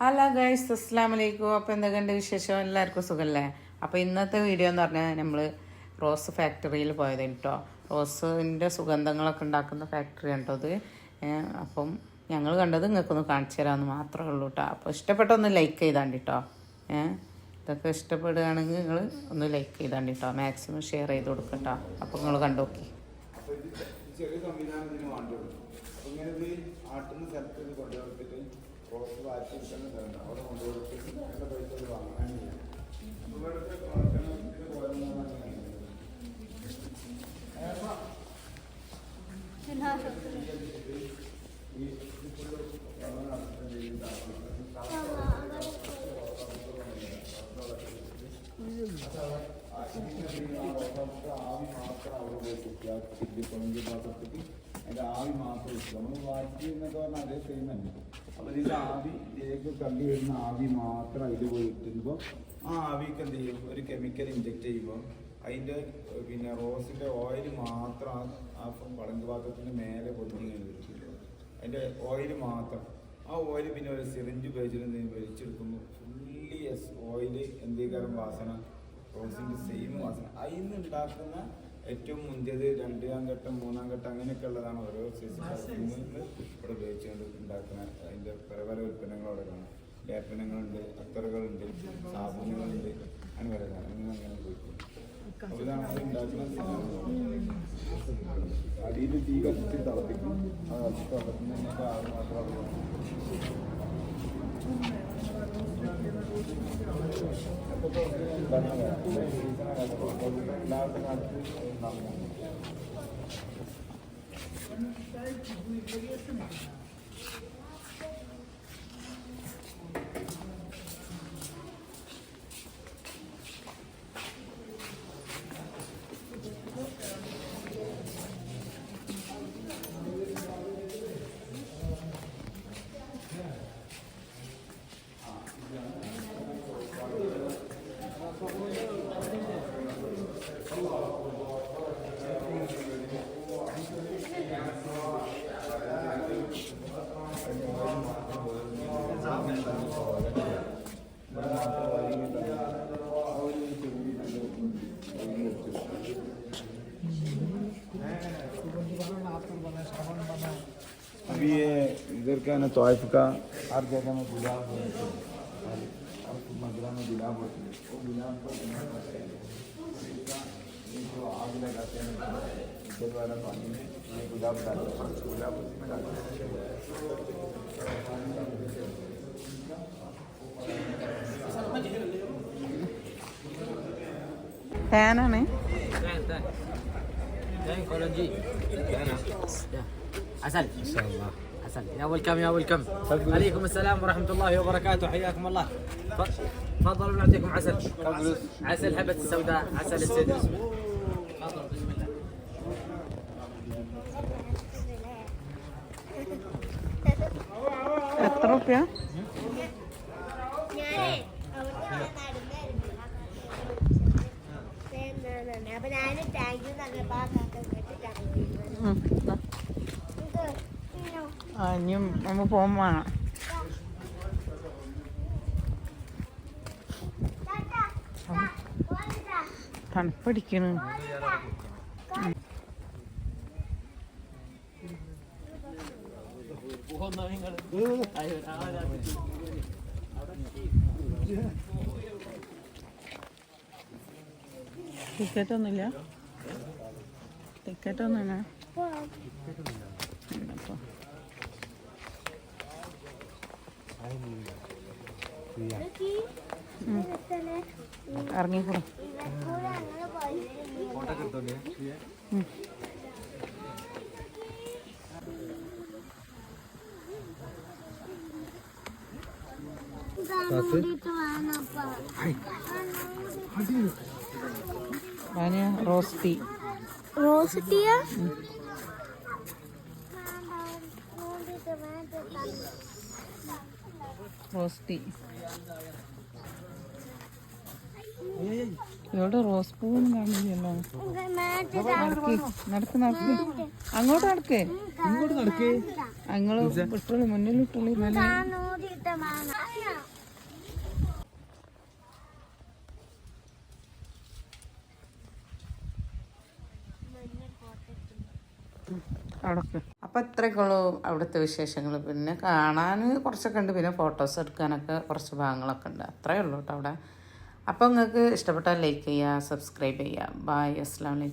Hello guys അസ്സാം വലൈക്കും അപ്പോൾ എന്തൊക്കെയുണ്ട് വിശേഷം? എല്ലാവർക്കും സുഖമല്ലേ അപ്പോൾ ഇന്നത്തെ വീഡിയോ എന്ന് പറഞ്ഞാൽ നമ്മൾ റോസ് ഫാക്ടറിയിൽ പോയത് കേട്ടോ റോസിന്റെ സുഗന്ധങ്ങളൊക്കെ ഉണ്ടാക്കുന്ന ഫാക്ടറി ഉണ്ടോ അത്. അപ്പം ഞങ്ങൾ കണ്ടത് നിങ്ങൾക്കൊന്ന് കാണിച്ചു തരാമെന്ന് മാത്രമേ ഉള്ളൂ കേട്ടോ അപ്പോൾ ഇഷ്ടപ്പെട്ടൊന്ന് ലൈക്ക് ചെയ്താണ്ട് കേട്ടോ ഏഹ് ഇതൊക്കെ ഇഷ്ടപ്പെടുകയാണെങ്കിൽ നിങ്ങൾ ഒന്ന് ലൈക്ക് ചെയ്താണ്ട് കേട്ടോ മാക്സിമം ഷെയർ ചെയ്ത് കൊടുക്കുക കേട്ടോ അപ്പോൾ നിങ്ങൾ കണ്ടോക്കി ചെറിയ സംവിധാനം ഇതിന് വേണ്ടിയുള്ളൂ ഇങ്ങനെ ആട്ടുന്ന സ്ഥലത്ത് റോസ് വാറ്റി കിട്ടുന്ന സ്ഥലമുണ്ട് അവിടെ കൊണ്ടുപോയിട്ട് നല്ല പൈസ ഇത് വാങ്ങാനില്ല അപ്പൊ ഇവിടുത്തെ പ്രവർത്തനത്തിന് പോയെന്നാണ് ആവി മാത്രം അവിടെ പോയി കുട്ടിയാക്കി ചില്ലി കൊഞ്ച് പാത്രത്തിൽ അതിന്റെ ആവി മാത്രം നമ്മൾ വാറ്റി എന്നൊക്കെ പറഞ്ഞാൽ അതേ സെയിം തന്നെ. അപ്പൊ നിന്റെ ആവി ഇതിലേക്ക് കണ്ടു വരുന്ന ആവി മാത്രം അതിൽ പോയി ഇട്ടുമ്പോൾ ആ ആവിക്ക് എന്ത് ചെയ്യും? ഒരു കെമിക്കൽ ഇഞ്ചെക്ട് ചെയ്യുമ്പോൾ അതിന്റെ ഏഹ്, പിന്നെ റോസിന്റെ ഓയിൽ മാത്രം ആ- പളങ്ക് പാത്രത്തിന്റെ മേലെ പൊന്നിങ്ങനെ വരും. അതിന്റെ ഓയിൽ മാത്രം. ആ ഓയിൽ പിന്നെ ഒരു സിറിഞ്ച് ഉപയോഗിച്ചിട്ട് വലിച്ചെടുക്കുമ്പോൾ ഫുള്ളി എസ് ഓയിൽ എന്തേക്കാരം വാസന റോസിന്റെ സെയിം വാസന. അതിൽ നിന്ന് ഉണ്ടാക്കുന്ന ഏറ്റവും മുന്തിയത് രണ്ടാം ഘട്ടം മൂന്നാം ഘട്ടം അങ്ങനെയൊക്കെ ഉള്ളതാണ് ഓരോ സൈസ് ഇവിടെ ഉപയോഗിച്ചുകൊണ്ട് ഉണ്ടാക്കുന്ന അതിന്റെ പല പല ഉൽപ്പന്നങ്ങൾ അവിടെ കാണാം. ലേപനങ്ങളുണ്ട് അത്തറുകളുണ്ട് സാബുനുകളുണ്ട് അങ്ങനെ പല കാര്യങ്ങൾ അങ്ങനെ അങ്ങനെ ഉപയോഗിക്കും അപ്പൊ ഇതാണ് അത് ഉണ്ടാക്കുന്ന. അടിയിൽ തീ കത്തിച്ച് തിളപ്പിക്കും. ആ തിളപ്പിക്കുന്നതിനൊക്കെ ആറ് അവിടെ വേണം. भी है इधर का ना तोहफ का। हर जगह में गुलाब होते हैं। हर मजरा में गुलाब होते हैं। वो गुलाब को आग लगाते हैं। तेल वाला पानी में ये गुलाब डालते हैं। गुलाब उसमें डालते हैं। है ना नहीं? फ़ैन फ़ैन फ़ैन कॉलेज जी। फ़ैन है عسل إن شاء الله. عسل يا ويلكم يا ويلكم عليكم السلام ورحمة الله وبركاته. حياكم الله. تفضلوا نعطيكم عسل. عسل هبة السوداء عسل السيد. بسم الله. ഇനിയും നമ്മൾ പോകുമ്പോ വേണം. തണുപ്പടിക്കണ്. ടിക്കറ്റ് ഒന്നുമില്ല. ടിക്കറ്റ് ഒന്നുമില്ല. ഇറങ്ങിക്കൂടും. Rose tea. റോസ് ടീയാ? റോസ് ടീ ഇവിടെ റോസ് പൂവും കാണില്ലല്ലോ നടക്ക് നടക്ക് അങ്ങോട്ട് നടക്കേ. ഇങ്ങോട്ട് നടക്കേ. അങ്ങൾ ഇട്ടുള്ളി മുന്നിൽ ഇട്ടുള്ളി നല്ല അടക്ക് അവിടൊക്കെ അപ്പം ഇത്രയൊക്കെ ഉള്ളൂ അവിടുത്തെ വിശേഷങ്ങൾ പിന്നെ കാണാൻ കുറച്ചൊക്കെ ഉണ്ട്. പിന്നെ ഫോട്ടോസ് എടുക്കാനൊക്കെ കുറച്ച് ഭാഗങ്ങളൊക്കെ ഉണ്ട്. അത്രയേ ഉള്ളൂ കേട്ടോ അവിടെ. അപ്പോൾ നിങ്ങൾക്ക് ഇഷ്ടപ്പെട്ടാൽ ലൈക്ക് ചെയ്യുക സബ്സ്ക്രൈബ് ചെയ്യുക. ബായ് അസ്സാം വലൈക്കും